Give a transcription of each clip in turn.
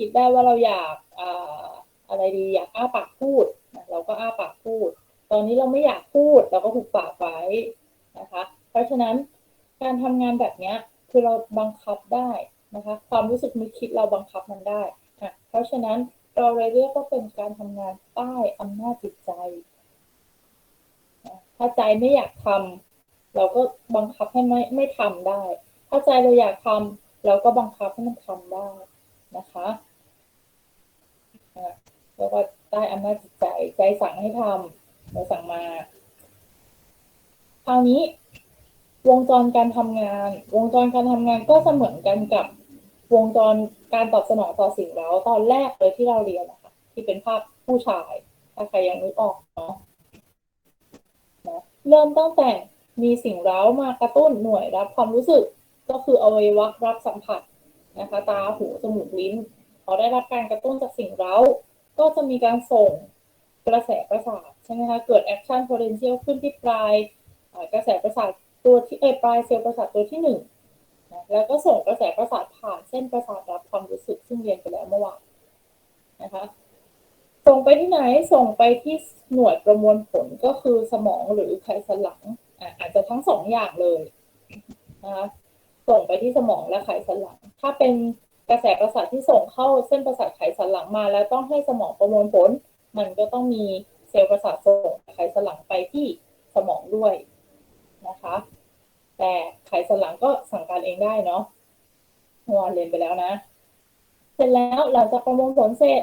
คิดได้ว่าเราอยากอะไรดีอยากอ้าปากพูด เราก็อ้าปากพูด ตอนนี้เราไม่อยากพูด เราก็หุบปากไว้นะคะ เพราะฉะนั้นการทำงานแบบนี้คือเราบังคับได้นะคะ ความรู้สึกนึกคิดเราบังคับมันได้อะเพราะฉะนั้นเราเลยเรียกว่าเป็นการทำงานใต้อำนาจจิตใจนะถ้าใจไม่อยากทำเราก็บังคับให้ไม่ไม่ทำได้ ถ้าใจเราอยากทำเราก็บังคับให้มันทำได้นะคะ อะเรียกว่าใต้อำนาจจิตใจใจสั่งให้ทำเราสั่งมาคราวนี้ วงจรการทำงาน วงจรการทำงานก็เสมือนกันกับวงจรการตอบสนองต่อสิ่งเร้าตอนแรกเลยที่เราเรียนนะคะที่เป็นภาพผู้ชาย ถ้าใครยังนึกออกเนาะนะเริ่มตั้งแต่มีสิ่งเร้ามากระตุ้นหน่วยรับความรู้สึกก็คืออวัยวะรับสัมผัสนะคะ ตาหูจมูกลิ้น พอได้รับการกระตุ้นจากสิ่งเร้า ก็จะมีการส่งกระแสประสาทใช่ไหมคะ เกิดแอคชั่น potential ขึ้นที่ปลายกระแสประสาทตัวที่เอปลายเซลล์ประสาทตัวที่หนึ่งนะแล้วก็ส่งกระแสประสาทผ่านเส้นประสาทรับความรู้สึกซึ่งเรียนไปแล้วเมื่อวานนะคะส่งไปที่ไหนส่งไปที่หน่วยประมวลผลก็คือสมองหรือไขสันหลังอะอาจจะทั้งสองอย่างเลยนะคะส่งไปที่สมองและไขสันหลัง ถ้าเป็น กระแสประสาทที่ส่งเข้าเส้นประสาทไขสันหลังมา แล้วต้องให้สมองประมวลผล มันก็ต้องมีเซลล์ประสาทส่งไขสันหลังไปที่สมองด้วยนะคะ แต่ไขสันหลังก็สั่งการเองได้เนาะวอวานเรียนไปแล้วนะ เสร็จแล้วหลังจากประมวลผลเสร็จ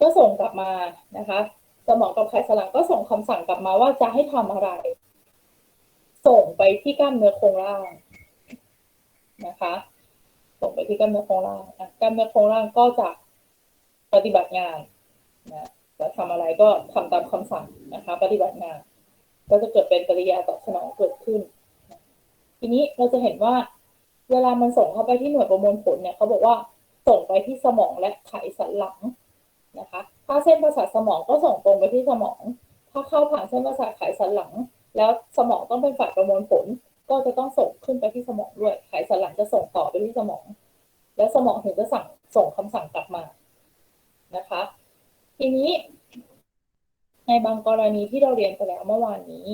ก็ส่งกลับมานะคะ สมองกับไขสันหลังก็ส่งคำสั่งกลับมาว่าจะให้ทำอะไร ส่งไปที่กล้ามเนื้อโครงล่างนะคะ ส่งไปที่กล้ามเนื้อโครงล่างกล้ามเนื้อโครงล่างก็จะปฏิบัติงานนะจะทำอะไรก็ทำตามคำสั่งนะคะ ปฏิบัติงาน ก็จะเกิดเป็นปฏิกิริยาตอบสนองเกิดขึ้น ทีนี้เราจะเห็นว่า เวลามันส่งเข้าไปที่หน่วยประมวลผลเนี่ยเขาบอกว่าส่งไปที่สมองและไขสันหลังนะคะ ถ้าเส้นประสาทสมองก็ส่งตรงไปที่สมอง ถ้าเข้าผ่านเส้นประสาทไขสันหลัง แล้วสมองต้องเป็นฝ่ายประมวลผล ก็จะต้องส่งขึ้นไปที่สมองด้วย ไขสันหลังจะส่งต่อไปที่สมอง แล้วส มองถึงจะสั่งส่งคำสั่งกลับมานะคะ ทีนี้ ในบางกรณีที่เราเรียนไปแล้วเมื่อวานนี้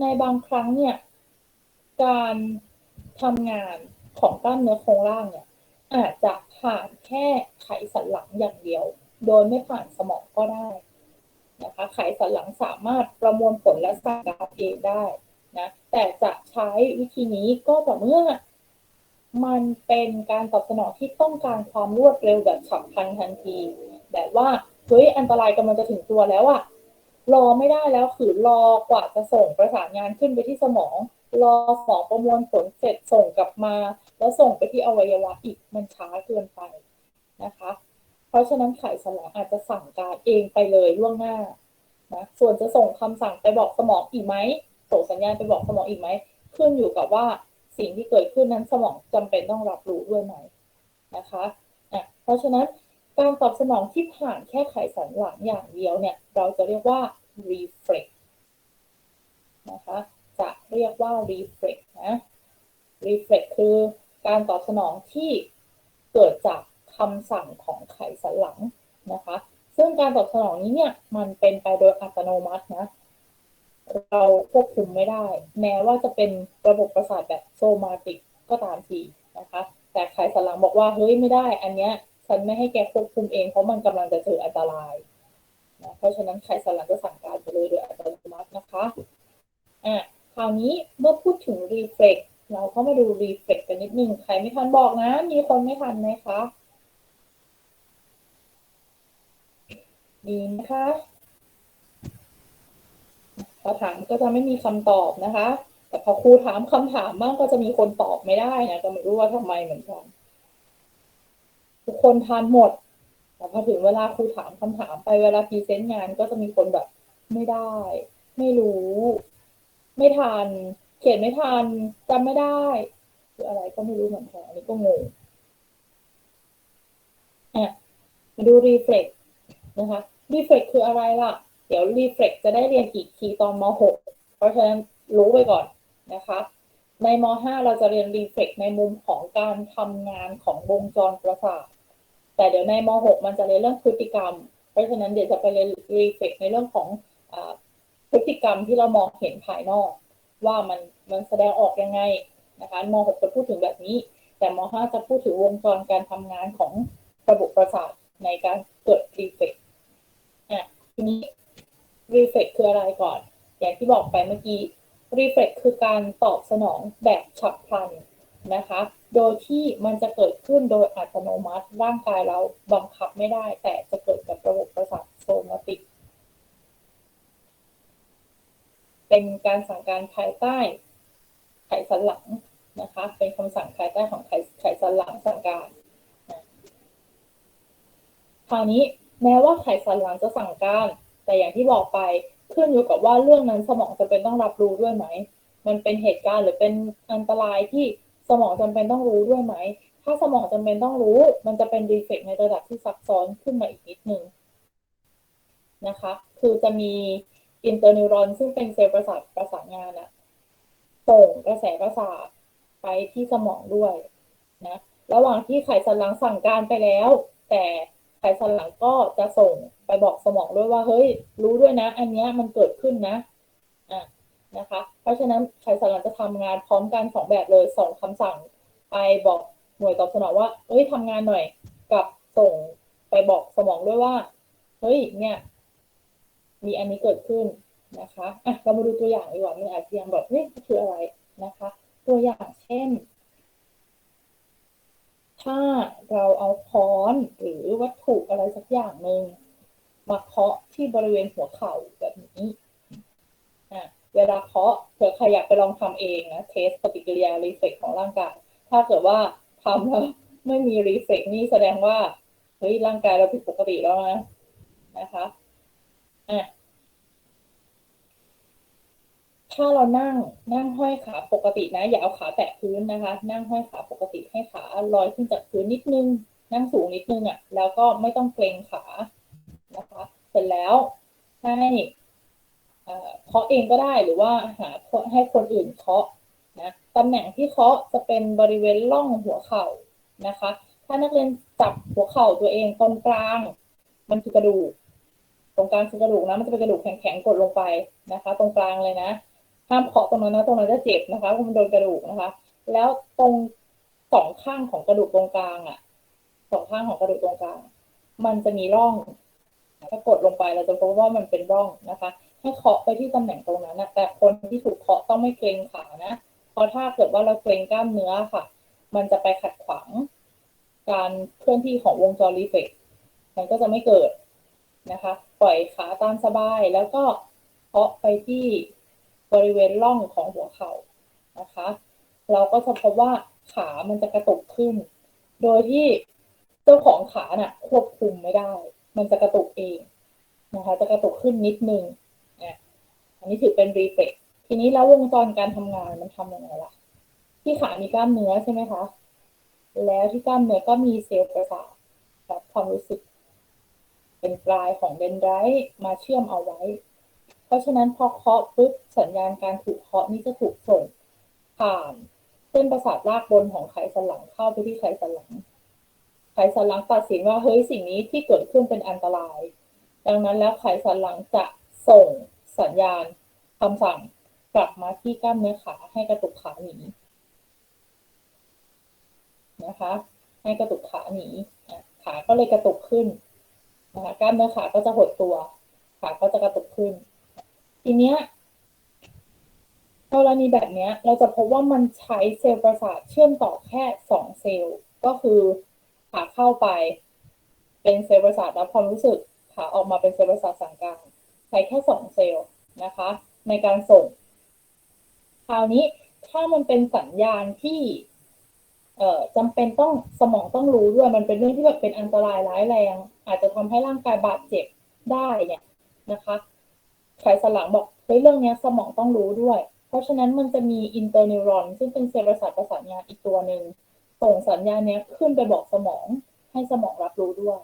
ในบางครั้งเนี่ย การทำงานของกล้ามเนื้อโครงล่างเนี่ย อาจจะผ่านแค่ไขสันหลังอย่างเดียว โดยไม่ผ่านสมองก็ได้นะคะไขสันหลังสามารถประมวลผลและสั่งการเองได้นะแต่จะใช้วิธีนี้ก็ต่อเมื่อ มันเป็นการตอบสนองที่ต้องการความรวดเร็วแบบฉับพลันทันที แบบว่าเฮ้ยอันตรายกำลังจะถึงตัวแล้วอะรอไม่ได้แล้วคือรอกว่าจะส่งประสานงานขึ้นไปที่สมอง รอสมองประมวลผลเสร็จส่งกลับมา แล้วส่งไปที่อวัยวะอีกมันช้าเกินไปนะคะ เพราะฉะนั้นไขสันหลังอาจจะสั่งการเองไปเลยล่วงหน้านะส่วนจะส่งคำสั่งไปบอกสมองอีกไหมส่งสัญญาณไปบอกสมองอีกไหมขึ้นอยู่กับว่า สิ่งที่เกิดขึ้นนั้นสมองจำเป็นต้องรับรู้ด้วยไหมนะคะอะเพราะฉะนั้นการตอบสนองที่ผ่านแค่ไขสันหลังอย่างเดียวเนี่ย เราจะเรียกว่า reflex นะคะจะเรียกว่า reflex นะ reflex คือการตอบสนองที่เกิดจากคำสั่งของไขสันหลังนะคะ ซึ่งการตอบสนองนี้เนี่ยมันเป็นไปโดยอัตโนมัตินะ เราควบคุมไม่ได้ แม้ว่าจะเป็นระบบประสาทแบบโซมาติกก็ตามทีนะคะ แต่ไขสันหลังบอกว่าเฮ้ยไม่ได้ อันเนี้ยฉันไม่ให้แกควบคุมเองเพราะมันกำลังจะเจออันตรายนะเพราะฉะนั้นไขสันหลังจะสั่งการไปเลยโดยอัตโนมัตินะคะอะคราวนี้เมื่อพูดถึง reflex เราก็มาดู reflex กันนิดนึงใครไม่ทันบอกนะ มีคนไม่ทันไหมคะดีนะคะ พอถามก็จะไม่มีคำตอบนะคะ แต่พอครูถามคำถามบ้างก็จะมีคนตอบไม่ได้นะก็ไม่รู้ว่าทำไมเหมือนกันทุกคนทานหมดแต่พอถึงเวลาครูถามคำถามไปเวลาพรีเซนต์งานก็จะมีคนแบบไม่ได้ ไม่รู้ ไม่ทันเขียนไม่ทันจำไม่ได้คืออะไรก็ไม่รู้เหมือนกันอันนี้ก็งงอะมาดู reflex นะคะ reflex คืออะไรล่ะ เดี๋ยว reflex จะได้เรียนอีกทีตอนม .6 เพราะฉะนั้นรู้ไปก่อนนะคะ ในม .5 เราจะเรียนรีเฟกในมุมของการทำงานของวงจรประสาทแต่เดี๋ยวในม .6 มันจะเรียนเรื่องพฤติกรรม เพราะฉะนั้นเดี๋ยวจะไปเรียนรีเฟกในเรื่องของอพฤติกรรมที่เรามองเห็นภายนอก ว่ามันมันแสดงออกยังไงนะคะม .6 จะพูดถึงแบบนี้ แต่ม .5 จะพูดถึงวงจรการทำงานของระบบประสาทในการเกิดรีเฟกอ่ทีนี้ รีเฟกคืออะไรก่อน อย่างที่บอกไปเมื่อกี้รีเฟกคือการตอบสนองแบบฉับพลันนะคะ โดยที่มันจะเกิดขึ้นโดยอัตโนมัติร่างกายเราบังคับไม่ได้ แต่จะเกิดกับระบบประสาทโซมาติก เป็นการสั่งการภายใต้ไขสันหลังนะคะ เป็นคำสั่งภายใต้ของไขไขสันหลังสั่งการ คราวนี้แม้ว่าไขสันหลังจะสั่งการ แต่อย่างที่บอกไปขึ้นอยู่กับว่าเรื่องนั้นสมองจำเป็นต้องรับรู้ด้วยไหม มันเป็นเหตุการณ์หรือเป็นอันตรายที่สมองจำเป็นต้องรู้ด้วยไหม ถ้าสมองจำเป็นต้องรู้ มันจะเป็นรีเฟกในระดับที่ซับซ้อนขึ้นมาอีกนิดนึงนะคะ คือจะมีอินเตอร์นิวรอนซึ่งเป็นเซลล์ประสาทประสานงานอะส่งกระแสประสาทไปที่สมองด้วยนะ ระหว่างที่ไขสันหลังสั่งการไปแล้ว แต่ ไขสันหลังก็จะส่งไปบอกสมองด้วยว่าเฮ้ย รู้ด้วยนะ อันนี้มันเกิดขึ้นนะอะนะคะ เพราะฉะนั้นไขสันหลังจะทำงานพร้อมกันสองแบบเลยสองคำสั่งไปบอกหน่วยตอบสนองว่าเอ้ยทำงานหน่อยกับส่งไปบอกสมองด้วยว่า เฮ้ย เนี่ย มีอันนี้เกิดขึ้นนะคะอะเรามาดูตัวอย่างดีกว่ามันอาจจะยังแบบนี่คืออะไรนะคะ ตัวอย่างเช่น ถ้าเราเอาค้อนหรือวัตถุอะไรสักอย่างหนึ่งมาเคาะที่บริเวณหัวเข่าแบบนี้อะเวลาเคาะเผื่อใครอยากไปลองทำเองนะเทสปฏิกิริยารีเฟกของร่างกาย ถ้าเกิดว่าทำแล้วไม่มีรีเฟกนี่แสดงว่าเฮ้ยร่างกายเราผิดปกติแล้วนะนะคะอะ ถ้าเรานั่งนั่งห้อยขาปกตินะ อย่าเอาขาแตะพื้นนะคะ นั่งห้อยขาปกติให้ขาลอยขึ้นจากพื้นนิดนึง นั่งสูงนิดนึงอะ่ะ แล้วก็ไม่ต้องเกรงขานะคะ เสร็จแล้วให้เคาะเองก็ได้หรือว่าหาให้คนอื่นเคาะนะตำแหน่งที่เคาะจะเป็นบริเวณร่องหัวเข่านะคะ ถ้านักเรียนจับหัวเข่าตัวเองตรงกลาง มันคือกระดูกตรงกลางคือกระดูกนะมันจะเป็นกระดูกแข็งๆกดลงไปนะคะ ตรงกลางเลยนะ ห้ามเคาะตรงนั้นนะตรงนั้นจะเจ็บนะคะเพราะมันโดนกระดูกนะคะ แล้วตรงสองข้างของกระดูกตรงกลางอะสองข้างของกระดูกตรงกลาง มันจะมีร่องถ้ากดลงไปเราจะพบว่ามันเป็นร่องนะคะให้เคาะไปที่ตำแหน่งตรงนั้นนะแต่คนที่ถูกเคาะต้องไม่เกรงขานะเพราะถ้าเกิดว่าเราเกรงกล้ามเนื้อค่ะ มันจะไปขัดขวางการเคลื่อนที่ของวงจรรีเฟกมันก็จะไม่เกิดนะคะ ปล่อยขาตามสบายแล้วก็เคาะไปที่ บริเวณร่องของหัวเข่านะคะ เราก็จะพบว่าขามันจะกระตุกขึ้น โดยที่เจ้าของขาน่ะควบคุมไม่ได้ มันจะกระตุกเองนะคะ จะกระตุกขึ้นนิดนึงอะอันนี้ถือเป็นรีเฟกทีนี้แล้ววงจรการทำงานมันทำยังไงล่ะ ที่ขามีกล้ามเนื้อใช่ไหมคะ แล้วที่กล้ามเนื้อก็มีเซลล์ประสาทรับความรู้สึก เป็นปลายของเดนไดรต์มาเชื่อมเอาไว้ เพราะฉะนั้นพอเคาะปุ๊บสัญญาณการถูกเคาะนี้จะถูกส่งผ่านเส้นประสาทรากบนของไขสันหลังเข้าไปที่ไขสันหลัง ไขสันหลังตัดสินว่าเฮ้ยสิ่งนี้ที่เกิดขึ้นเป็นอันตราย ดังนั้นแล้วไขสันหลังจะส่งสัญญาณคำสั่งกลับมาที่กล้ามเนื้อขาให้กระตุกขาหนีนะคะ ให้กระตุกขาหนีขาก็เลยกระตุกขึ้นนะคะกล้ามเนื้อขาก็จะหดตัว ขาก็จะกระตุกขึ้น ทีเนี้ยกรณีแบบนี้เราจะพบว่ามันใช้เซลล์ประสาทเชื่อมต่อแค่สองเซลล์ก็คือขาเข้าไปเป็นเซลล์ประสาทรับความรู้สึกขาออกมาเป็นเซลล์ประสาทสั่งการใช้แค่สองเซลล์นะคะ ในการส่ง คราวนี้ถ้ามันเป็นสัญญาณที่เอ่อจำเป็นต้องสมองต้องรู้ด้วยมันเป็นเรื่องที่แบบเป็นอันตรายร้ายแรง อาจจะทำให้ร่างกายบาดเจ็บได้เนี่ยนะคะ ไขสันหลังบอกเฮ้ยเรื่องนี้สมองต้องรู้ด้วย เพราะฉะนั้นมันจะมีอินเตอร์นิวรอนซึ่งเป็นเซลล์ประสาทประสานงานอีกตัวหนึ่งส่งสัญญาณนี้ขึ้นไปบอกสมอง ให้สมองรับรู้ด้วย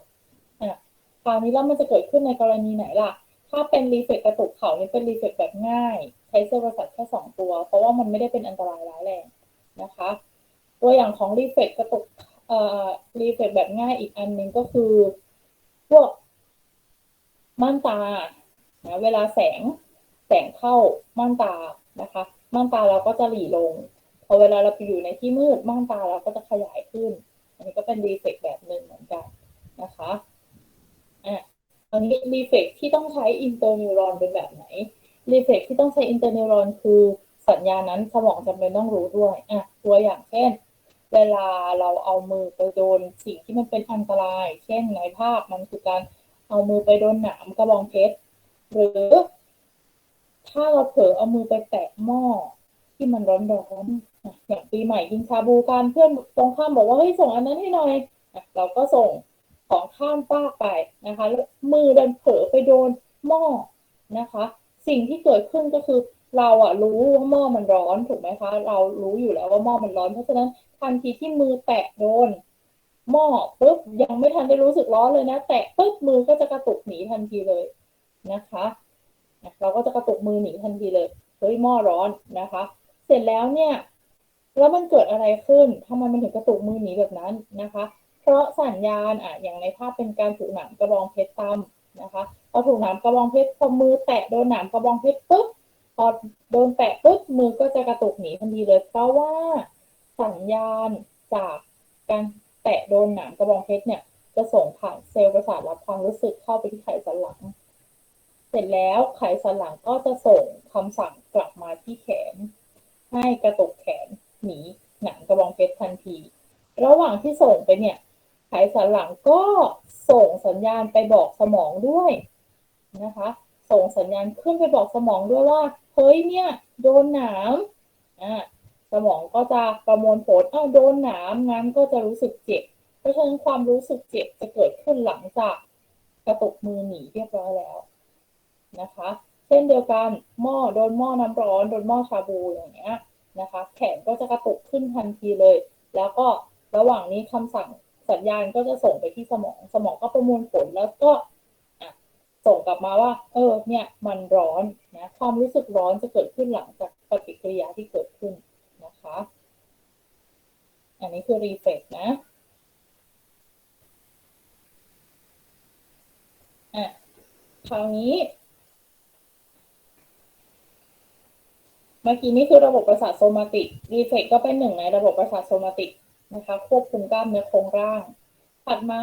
อะคราวนี้แล้วมันจะเกิดขึ้นในกรณีไหนล่ะ ถ้าเป็นรีเฟกกระตุกเข่านี่เป็นรีเฟกแบบง่าย ใช้เซลล์ประสาทแค่สองตัว เพราะว่ามันไม่ได้เป็นอันตรายร้ายแรงนะคะ ตัวอย่างของรีเฟกกระตุกเอ่อรีเฟกแบบง่ายอีกอันหนึ่งก็คือ พวกม่านตา นะเวลาแสงแสงเข้าม่านตานะคะ ม่านตาเราก็จะหลีลง พอเวลาเราไปอยู่ในที่มืดม่านตาเราก็จะขยายขึ้น อันนี้ก็เป็นรีเฟกแบบหนึ่งเหมือนกันนะคะอะอันนี้รีเฟกที่ต้องใช้อินเตอร์นิวรอนเป็นแบบไหนรีเฟกที่ต้องใช้อินเตอร์นิวรอนคือสัญญานั้นสมองจำเป็นต้องรู้ด้วยอะตัวอย่างเช่น เวลาเราเอามือไปโดนสิ่งที่มันเป็นอันตราย เช่นในภาพมันคือการเอามือไปโดนหนามกระบองเพชร หรือ ถ้าเราเผลอเอามือไปแตะหม้อที่มันร้อนๆออย่างปีใหม่กินชาบูกันเพื่อนตรงข้ามบอกว่าเฮ้ยส่งอันนั้นให้หน่อยเราก็ส่งของข้ามฟากไปนะคะแล้วมือเดินเผลอไปโดนหม้อนะคะ สิ่งที่เกิดขึ้นก็คือเราอะรู้ว่าหม้อมันร้อนถูกไหมคะ เรารู้อยู่แล้วว่าหม้อมันร้อน เพราะฉะนั้นทันทีที่มือแตะโดนหม้อปุ๊บยังไม่ทันได้รู้สึกร้อนเลยนะ แตะปุ๊บมือก็จะกระตุกหนีทันทีเลย นะคะ เราก็จะกระตุกมือหนีทันทีเลย เฮ้ยหม้อร้อนนะคะ เสร็จแล้วเนี่ย แล้วมันเกิดอะไรขึ้นทำไมมันถึงกระตุกมือหนีแบบนั้นนะคะ เพราะสัญญาณอะอย่างในภาพเป็นการถูกหนามกระบองเพชรตำนะคะพอถูกหนามกระบองเพชรพอมือแตะโดนหนามกระบองเพชรปุ๊บพอโดนแตะปุ๊บมือก็จะกระตุกหนีทันทีเลย เพราะว่าสัญญาณจากการแตะโดนหนามกระบองเพชรเนี่ย จะส่งผ่านเซลล์ประสาทรับความรู้สึกเข้าไปที่ไขสันหลัง เสร็จแล้วไขสันหลังก็จะส่งคำสั่งกลับมาที่แขน ให้กระตุกแขนหนีหนามกระบองเพชรทันที ระหว่างที่ส่งไปเนี่ยไขสันหลังก็ส่งสัญญาณไปบอกสมองด้วยนะคะ ส่งสัญญาณขึ้นไปบอกสมองด้วยว่าเฮ้ยเนี่ยโดนหนามอ่าสมองก็จะประมวลผลอ้าวโดนหนามงั้นก็จะรู้สึกเจ็บ เพราะฉะนั้นความรู้สึกเจ็บจะเกิดขึ้นหลังจากกระตุกมือหนีเรียบร้อยแล้ว นะคะ เช่นเดียวกันหม้อโดนหม้อน้ำร้อนโดนหม้อชาบูอย่างเงี้ยนะคะ แขนก็จะกระตุกขึ้นทันทีเลย แล้วก็ระหว่างนี้คำสั่งสัญญาณก็จะส่งไปที่สมอง สมองก็ประมวลผลแล้วก็ส่งกลับมาว่า เออ เนี่ย มันร้อนนะ ความรู้สึกร้อนจะเกิดขึ้นหลังจากปฏิกิริยาที่เกิดขึ้นนะคะ อันนี้คือรีเฟกนะอะคราวนี้ มื่อกี้นี้คือระบบประสาทโซมาติกรีเฟกก็เป็นหนึ่งในระบบประสาทโซมาติกนะคะ ควบคุมกล้ามเนื้อโครงร่าง ถัดมา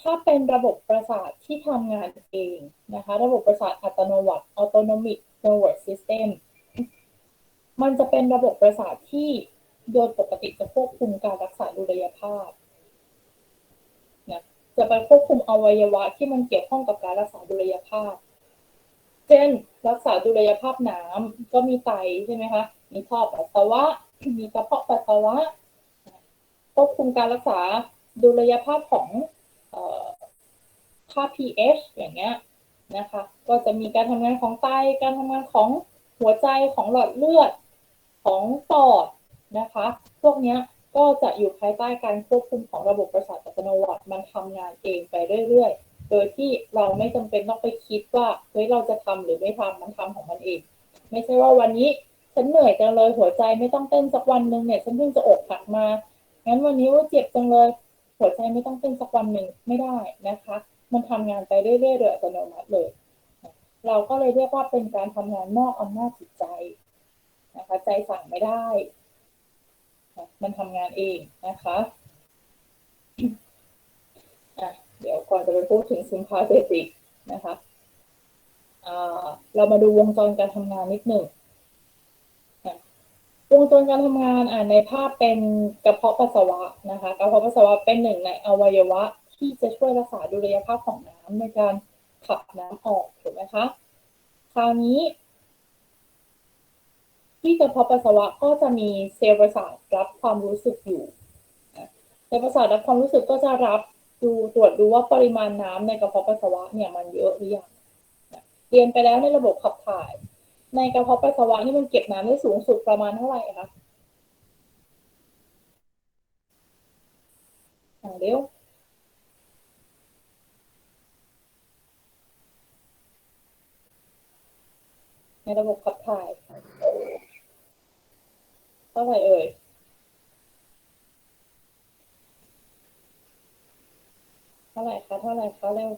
ถ้าเป็นระบบประสาทที่ทำงานเองนะคะ ระบบประสาทอัตโนมัติ autonomic nervous system มันจะเป็นระบบประสาทที่โดยปกติจะควบคุมการรักษาดุลยภาพนะจะไปควบคุมอวัยวะที่มันเกี่ยวข้องกับการรักษาดุลยภาพ เช่น รักษาดุลยภาพน้ำก็มีไตใช่ไหมคะ มีท่อปัสสาวะ มีกระเพาะปัสสาวะควบคุมการรักษาดุลยภาพของค่า pH อย่างเงี้ยนะคะ ก็จะมีการทำงานของไต การทำงานของหัวใจของหลอดเลือดของปอดนะคะ พวกนี้ก็จะอยู่ภายใต้การควบคุมของระบบประสาทอัตโนมัติมันทำงานเองไปเรื่อยๆ โดยที่เราไม่จำเป็นต้องไปคิดว่าเฮ้ยเราจะทำหรือไม่ทำมันทำของมันเอง ไม่ใช่ว่าวันนี้ฉันเหนื่อยจังเลยหัวใจไม่ต้องเต้นสักวันหนึ่งเนี่ยฉันเพิ่งจะอกหักมางั้นวันนี้ว่าเจ็บจังเลย หัวใจไม่ต้องเต้นสักวันหนึ่งไม่ได้นะคะ มันทำงานไปเรื่อยๆโดยอัตโนมัติเลย เราก็เลยเรียกว่าเป็นการทำงานนอกอำนาจจิตใจนะคะ ใจสั่งไม่ได้ มันทำงานเองนะคะะเดี๋ยวก่อนจะไปพูดถึงซิมพาเซติกนะคะเรามาดูวงจรการทำงานนิดหนึ่งวงจรการทำงานอ่าในภาพเป็นกระเพาะปัสสาวะนะคะกระเพาะปัสสาวะเป็นหนึ่งในอวัยวะที่จะช่วยรักษาดุลยภาพของน้ำในการขับน้ำออกถูกไหมคะคราวนี้ ที่กระเพาะปัสสาวะก็จะมีเซลล์ประสาทรับความรู้สึกอยู่เซลล์ประสาทรับความรู้สึกก็จะรับ ดูตรวจดูว่าปริมาณน้ำในกระเพาะปัสสาวะเนี่ยมันเยอะหรือยังเรียนไปแล้วในระบบขับถ่าย ในกระเพาะปัสสาวะนี่มันเก็บน้ำได้สูงสุดประมาณเท่าไหร่คะอ่าเร็วในระบบขับถ่ายเท่าไหร่เอ่ย ท่าไหร่คะเท่าไหร่คะเร็ว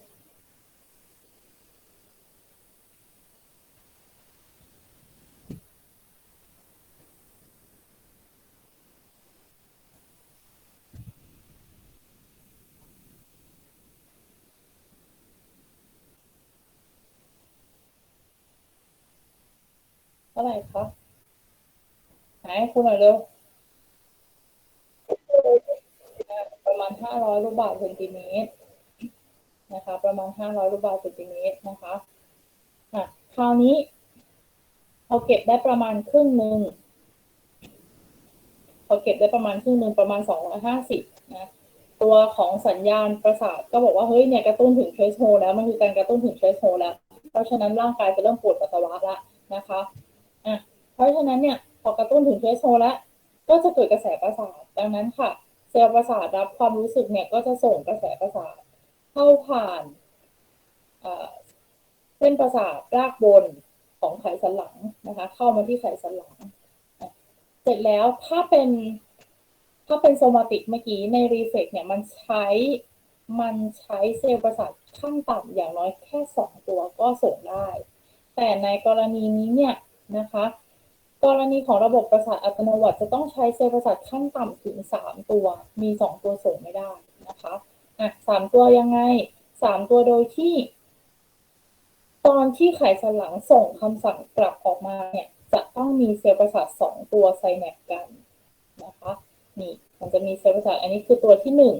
เท่าไหร่คะหาให้คุณหน่อยเร็วประมาณห้าร้อยลูกบาศก์เซนติเมตร นะคะ ประมาณห้าร้อยลูกบาศก์เซนติเมตรนะคะอะคราวนี้เราเก็บได้ประมาณครึ่งหนึ่งเราเก็บได้ประมาณครึ่งหนึ่งประมาณสองร้อยห้าสิบนะตัวของสัญญาณประสาทก็บอกว่าเฮ้ยเนี่ยกระตุ้นถึงเทรสโฮแล้วมันคือการกระตุ้นถึงเทรสโฮแล้ว เพราะฉะนั้นร่างกายจะเริ่มปวดปัสสาวะแล้วนะคะอะเพราะฉะนั้นเนี่ยพอกระตุ้นถึงเทรสโฮแล้วก็จะเกิดกระแสประสาทดังนั้นค่ะ เซลล์ประสาทรับความรู้สึกเนี่ยก็จะส่งกระแสประสาท เข้าผ่านเส้นประสาทรากบนของไขสันหลังนะคะ เข้ามาที่ไขสันหลัง เสร็จแล้วถ้าเป็นถ้าเป็นโซมาติกเมื่อกี้ในรีเฟกเนี่ยมันใช้มันใช้เซลล์ประสาทขั้นต่ำอย่างน้อยแค่สองตัวก็ส่งได้ แต่ในกรณีนี้เนี่ยนะคะ กรณีของระบบประสาทอัตโนมัติจะต้องใช้เซลล์ประสาทขั้นต่ำถึงสามตัว มีสองตัวส่งไม่ได้นะคะ อะสามตัวยังไงสามตัวโดยที่ ตอนที่ไขสันหลังส่งคำสั่งกลับออกมาเนี่ย จะต้องมีเซลล์ประสาทสองตัวไซแนปกันนะคะนี่มันจะมีเซลล์ประสาทอันนี้คือตัวที่หนึ่ง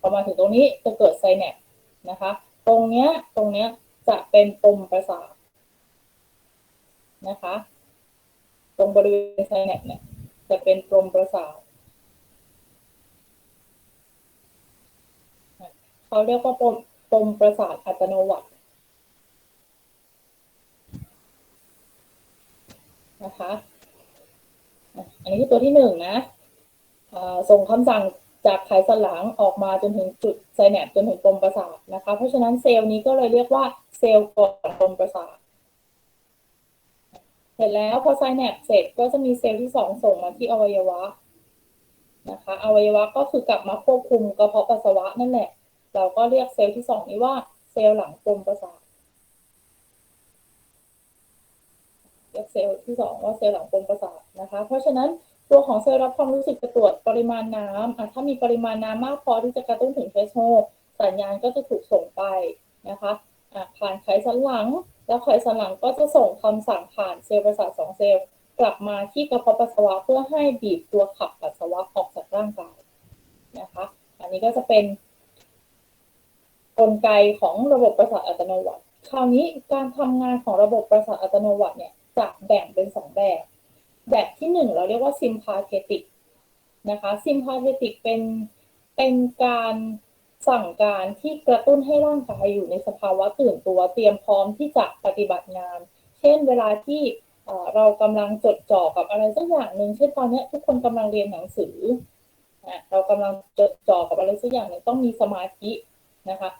พอมาถึงตรงนี้จะเกิดไซแนปนะคะ ตรงเนี้ยตรงเนี้ยจะเป็นปมประสาทนะคะ ตรงบริเวณไซแนปเนี่ยจะเป็นปมประสาท เขาเรียกว่าปมปมประสาทอัตโนมัตินะคะ อันนี้คือตัวที่หนึ่งนะส่งคำสั่งจากไขสันหลังออกมาจนถึงจุดไซแนปจนถึงปมประสาทนะคะ เพราะฉะนั้นเซลล์นี้ก็เลยเรียกว่าเซลล์ก่อนปมประสาทเสร็จแล้วพอไซแนปเสร็จก็จะมีเซลล์ที่สองส่งมาที่อวัยวะนะคะ อวัยวะก็คือกลับมาควบคุมกระเพาะปัสสาวะนั่นแหละ เราก็เรียกเซลล์ที่สองนี้ว่าเซลล์หลังปมประสาทเรียกเซลล์ที่สองว่าเซลล์หลังปมประสาทนะคะ เพราะฉะนั้นตัวของเซลล์รับความรู้สึกจะตรวจปริมาณน้ำอะถ้ามีปริมาณน้ำมากพอที่จะกระตุ้นถึงเทสโฮสัญญาณก็จะถูกส่งไปนะคะอะผ่านไขสันหลัง แล้วไขสันหลังก็จะส่งคำสั่งผ่านเซลล์ประสาทสองเซลล์กลับมาที่กระเพาะปัสสาวะเพื่อให้บีบตัวขับปัสสาวะออกจากร่างกายนะคะ อันนี้ก็จะเป็น กลไกของระบบประสาทอัตโนมัติคราวนี้การทำงานของระบบประสาทอัตโนมัติเนี่ยจะแบ่งเป็นสองแบบ แบบที่หนึ่งเราเรียกว่า sympathetic นะคะ sympathetic เป็นเป็นการสั่งการที่กระตุ้นให้ร่างกายอยู่ในสภาวะตื่นตัวเตรียมพร้อมที่จะปฏิบัติงาน เช่นเวลาที่เออเรากำลังจดจ่อกับอะไรสักอย่างหนึ่งเช่นตอนนี้ทุกคนกำลังเรียนหนังสืออะเรากำลังจดจ่อกับอะไรสักอย่างหนึ่งต้องมีสมาธินะคะ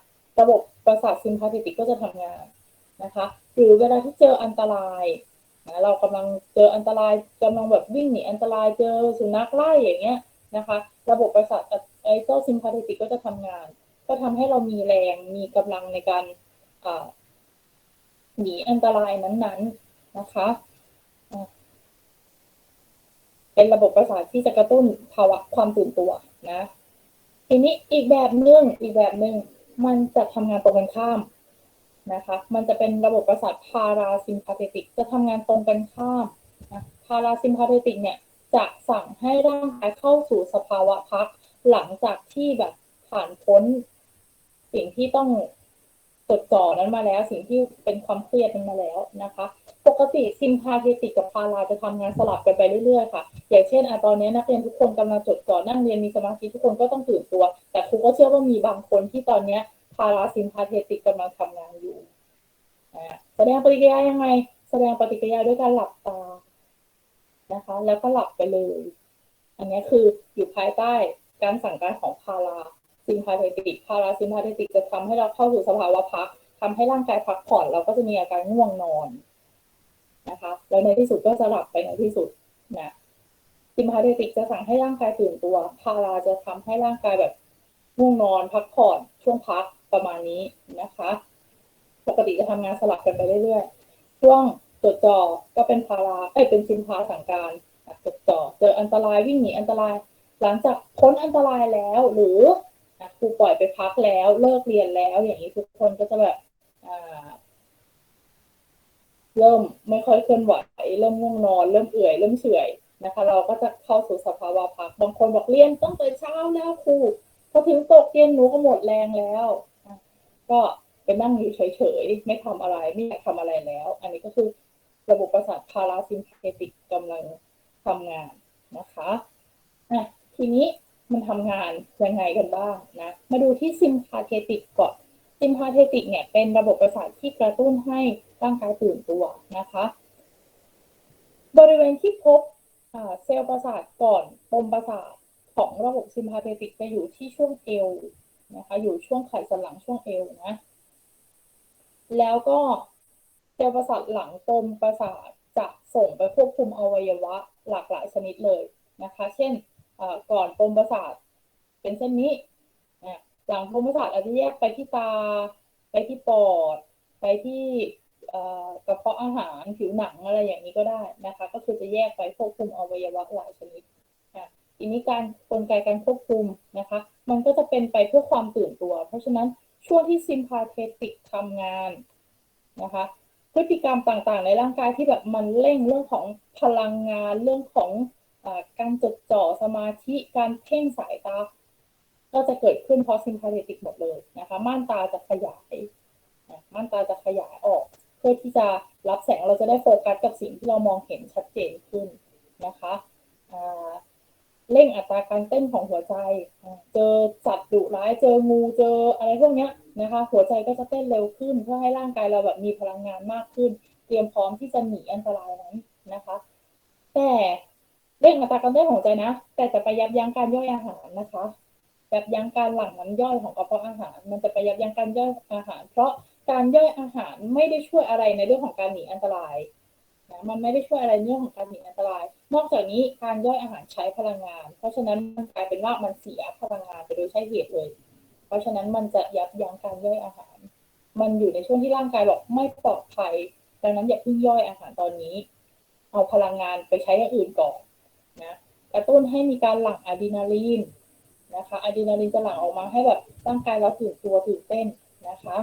ระบบประสาทซิมพาเทติกก็จะทำงานนะคะหรือเวลาที่เจออันตรายนะเรากำลังเจออันตรายกำลังแบบวิ่งหนีอันตรายเจอสุนัขไล่อย่างเงี้ยนะคะ ระบบประสาทไอเจ้าซิมพาเทติกก็จะทำงาน ก็ทำให้เรามีแรงมีกำลังในการหนีอันตรายนั้นๆนะคะอะเป็นระบบประสาทที่จะกระตุ้นภาวะความตื่นตัวนะ ทีนี้อีกแบบหนึ่งอีกแบบหนึ่ง มันจะทำงานตรงกันข้ามนะคะ มันจะเป็นระบบประสาทพาราซิมพาเทติก จะทำงานตรงกันข้ามนะพาราซิมพาเทติกเนี่ยจะสั่งให้ร่างกายเข้าสู่สภาวะพักหลังจากที่แบบผ่านพ้น สิ่งที่ต้องจดจ่อนั้นมาแล้ว สิ่งที่เป็นความเครียดนั้นมาแล้วนะคะ ปกติซิมพาเทติกกับพาราจะทำงานสลับกันไปเรื่อยๆค่ะ อย่างเช่นอะตอนนี้นักเรียนทุกคนกำลังจดจ่อนั่งเรียนมีสมาธิทุกคนก็ต้องตื่นตัว แต่ครูก็เชื่อว่ามีบางคนที่ตอนเนี้ยพาราซิมพาเทติกกำลังทำงานอยู่แสดงปฏิกิริยายังไง แสดงปฏิกิริยาด้วยการหลับตานะคะ แล้วก็หลับไปเลย อันนี้คืออยู่ภายใต้การสั่งการของพาราซิมพาเทติกพาราซิมพาเทติกจะทำให้เราเข้าสู่สภาวะพักทำให้ร่างกายพักผ่อนเราก็จะมีอาการง่วงนอน นะคะ แล้วในที่สุดก็จะหลับไปในที่สุดนะซิมพาเทติกจะสั่งให้ร่างกายตื่นตัว พาราจะทำให้ร่างกายแบบง่วงนอนพักผ่อนช่วงพักประมาณนี้นะคะ ปกติจะทำงานสลับกันไปเรื่อยๆ ช่วงจดจ่อก็เป็นพาราเอ้ยเป็นซิมพาสั่งการจดจ่อเจออันตรายวิ่งหนีอันตราย หลังจากพ้นอันตรายแล้ว หรือครูปล่อยไปพักแล้วเลิกเรียนแล้ว อย่างนี้ทุกคนก็จะแบบอ่า เริ่มไม่ค่อยเคลื่อนไหว เริ่มง่วงนอน เริ่มเอื่อย เริ่มเฉื่อยนะคะ เราก็จะเข้าสู่สภาวะพัก บางคนบอกเรียนต้องแต่เช้าแล้วครูพอถึงตกเย็นหนูก็หมดแรงแล้ว ก็ไปนั่งอยู่เฉยๆ ไม่ทำอะไร ไม่อยากทำอะไรแล้ว อันนี้ก็คือระบบประสาทพาราซิมพาเทติกกำลังทำงานนะคะอะทีนี้มันทำงานยังไงกันบ้างนะ มาดูที่ซิมพาเทติกก่อนซิมพาเทติกเนี่ยเป็นระบบประสาทที่กระตุ้นให้ร่างกายตื่นตัวนะคะ บริเวณที่พบเซลล์ประสาทก่อนปมประสาทของระบบซิมพาเทติกจะอยู่ที่ช่วงเอวนะคะอยู่ช่วงไขสันหลังช่วงเอวนะ แล้วก็เซลล์ประสาทหลังปมประสาทจะส่งไปควบคุมอวัยวะหลากหลายชนิดเลยนะคะ เช่นก่อนปมประสาทเป็นเช่นนี้อะหลังปมประสาทอาจจะแยกไปที่ตา ไปที่ปอด ไปที่ กระเพาะอาหารผิวหนังอะไรอย่างนี้ก็ได้นะคะ ก็คือจะแยกไปควบคุมอวัยวะหลายชนิดอะทีนี้การกลไกการควบคุมนะคะ มันก็จะเป็นไปเพื่อความตื่นตัว เพราะฉะนั้นช่วงที่ซิมพาเทติกทำงานนะคะพฤติกรรมต่างๆ ในร่างกายที่แบบมันเร่งเรื่องของพลังงานเรื่องของอการจดจ่อสมาธิการเพ่งสายตา ก็จะเกิดขึ้นเพราะซิมพาเทติกหมดเลยนะคะ ม่านตาจะขยายม่านตาจะขยายออก พื่อที่จะรับแสงเราจะได้โฟกัสกับสิ่งที่เรามองเห็นชัดเจนขึ้นนะคะเร่งอัตราการเต้นของหัวใจ เจอสัตว์ดุร้าย เจองู เจออะไรพวกนี้นะคะ หัวใจก็จะเต้นเร็วขึ้น เพื่อให้ร่างกายเราแบบมีพลังงานมากขึ้น เตรียมพร้อมที่จะหนีอันตรายนั้นนะคะ แต่เร่งอัตราการเต้นของใจนะ แต่จะไปยับยั้งการย่อยอาหารนะคะยับยั้งการหลั่งน้ำย่อยของกระเพาะอาหาร มันจะไปยับยั้งการย่อยอาหาร เพราะ การย่อยอาหารไม่ได้ช่วยอะไรในเรื่องของการหนีอันตรายนะมันไม่ได้ช่วยอะไรในเรื่องของการหนีอันตราย นอกจากนี้การย่อยอาหารใช้พลังงาน เพราะฉะนั้นมันกลายเป็นว่ามันเสียพลังงานไปโดยใช่เหตุเลย เพราะฉะนั้นมันจะยับยั้งการย่อยอาหาร มันอยู่ในช่วงที่ร่างกายบอกไม่ปลอดภัย ดังนั้นอย่าเพิ่งย่อยอาหารตอนนี้ เอาพลังงานไปใช้อย่างอื่นก่อนนะกระตุ้นให้มีการหลั่งอะดรีนาลีนนะคะอะดรีนาลีนจะหลั่งออกมาให้แบบร่างกายเราตื่นตัวตื่นเต้นนะคะ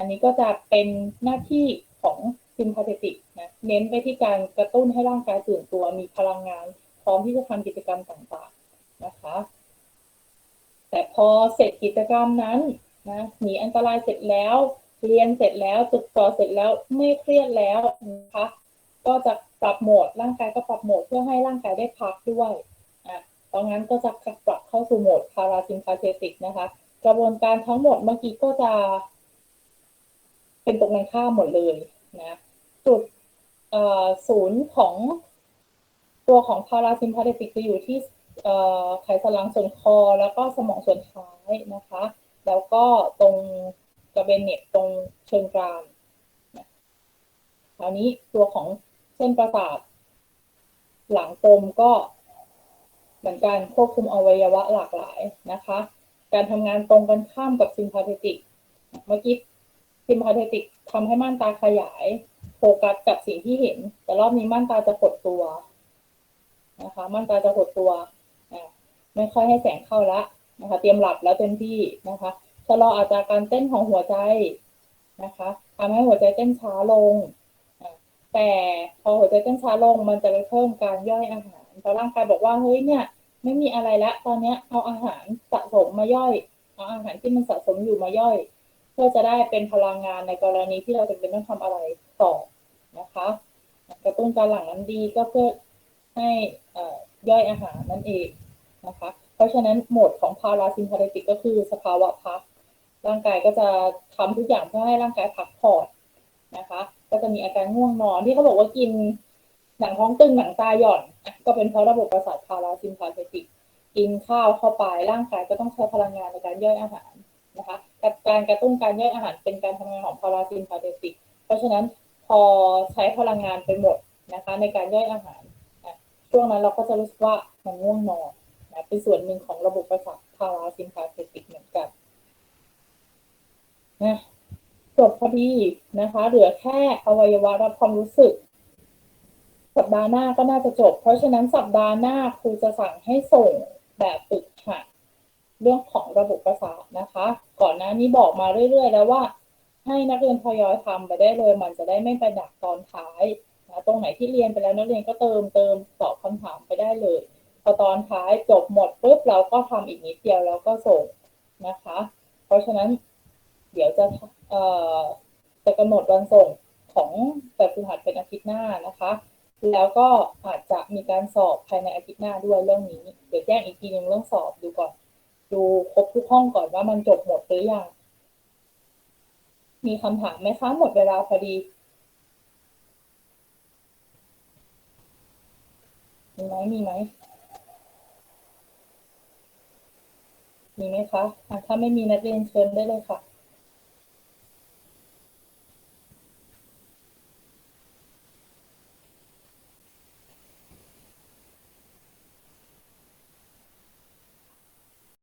อันนี้ก็จะเป็นหน้าที่ของซิมพาเทติกนะเน้นไปที่การกระตุ้นให้ร่างกายตื่นตัวมีพลังงาน พร้อมที่จะทำกิจกรรมต่างๆนะคะ แต่พอเสร็จกิจกรรมนั้นนะหนีอันตรายเสร็จแล้ว เรียนเสร็จแล้วจดจ่อเสร็จแล้วไม่เครียดแล้วนะคะก็จะปรับโหมดร่างกายก็ปรับโหมดเพื่อให้ร่างกายได้พักด้วยอะเพราะงั้นก็จะกลับเข้าสู่โหมดพาราซิมพาเทติกนะคะ กระบวนการทั้งหมดเมื่อกี้ก็จะ เป็นตรงกันข้ามหมดเลยนะจุดศูนย์ของตัวของพาราซิมพาเทติกจะอยู่ที่ไขสันหลังส่วนคอ แล้วก็สมองส่วนท้ายนะคะ แล้วก็ตรงกระเบนเน็ตตรงเชิงกรานคราวนี้ตัวของเส้นประสาทหลังปมก็เหมือนการควบคุมอวัยวะหลากหลายนะคะ การทำงานตรงกันข้ามกับซิมพาเทติก เมื่อกี้ ซิมพาเทติกทำให้ม่านตาขยายโฟกัสกับสิ่งที่เห็น แต่รอบนี้ม่านตาจะหดตัวนะคะม่านตาจะหดตัวไม่ค่อยให้แสงเข้าละนะคะ เตรียมหลับแล้วเต็มที่นะคะชะลออัตราการเต้นของหัวใจนะคะทำให้หัวใจเต้นช้าลง แต่พอหัวใจเต้นช้าลงมันจะไปเพิ่มการย่อยอาหารเพราะร่างกายบอกว่าเฮ้ยเนี่ยไม่มีอะไรแล้วตอนเนี้ยเอาอาหารสะสมมาย่อย เอาอาหารที่มันสะสมอยู่มาย่อย เพื่อจะได้เป็นพลังงานในกรณีที่เราจะเป็นต้องทำอะไรต่อนะคะ กระตุ้นการหลั่งน้ำดีก็เพื่อให้ย่อยอาหารนั่นเองนะคะ เพราะฉะนั้นโหมดของพาราซิมพาเทติกก็คือสภาวะพัก ร่างกายก็จะทำทุกอย่างเพื่อให้ร่างกายพักผ่อนนะคะ ก็จะมีอาการง่วงนอนที่เขาบอกว่ากินหนังท้องตึงหนังตาหย่อน ก็เป็นเพราะระบบประสาทพาราซิมพาเทติก กินข้าวเข้าไปร่างกายก็ต้องใช้พลังงานในการย่อยอาหาร นะคะกับการกระตุ้นการย่อยอาหารเป็นการทำงานของพาราซิมพาเทติก เพราะฉะนั้นพอใช้พลังงานไปหมดนะคะในการย่อยอาหารอะช่วงนั้นเราก็จะรู้สึกว่ามันง่วงนอนนะเป็นส่วนหนึ่งของระบบประสาทพพาราซิมพาเทติกเหมือนกันนะจบพอดีนะคะ เหลือแค่อวัยวะรับความรู้สึก สัปดาห์หน้าก็น่าจะจบ เพราะฉะนั้นสัปดาห์หน้าครูจะสั่งให้ส่งแบบฝึกหัด เรื่องของระบบประสาทนะคะ ก่อนหน้านี้บอกมาเรื่อย ๆ แล้วว่าให้นักเรียนทยอยทำไปได้เลย มันจะได้ไม่ไปดักตอนท้ายนะตรงไหนที่เรียนไปแล้วนักเรียนก็เติมเติมตอบคำถามไปได้เลย พอตอนท้ายจบหมดปุ๊บเราก็ทำอีกนิดเดียวแล้วก็ส่งนะคะ เพราะฉะนั้นเดี๋ยวจะเอ่อจะกำหนดวันส่งของแบบฝึกหัดเป็นอาทิตย์หน้านะคะ แล้วก็อาจจะมีการสอบภายในอาทิตย์หน้าด้วยเรื่องนี้ เดี๋ยวแจ้งอีกทีหนึงเรื่องสอบดูก่อน ดูครบทุกห้องก่อนว่ามันจบหมดหรือยัง มีคำถามไหมคะ หมดเวลาพอดีมีไหมมีไหมมีไหมคะะถ้าไม่มีนักเรียนเชิญได้เลยค่ะ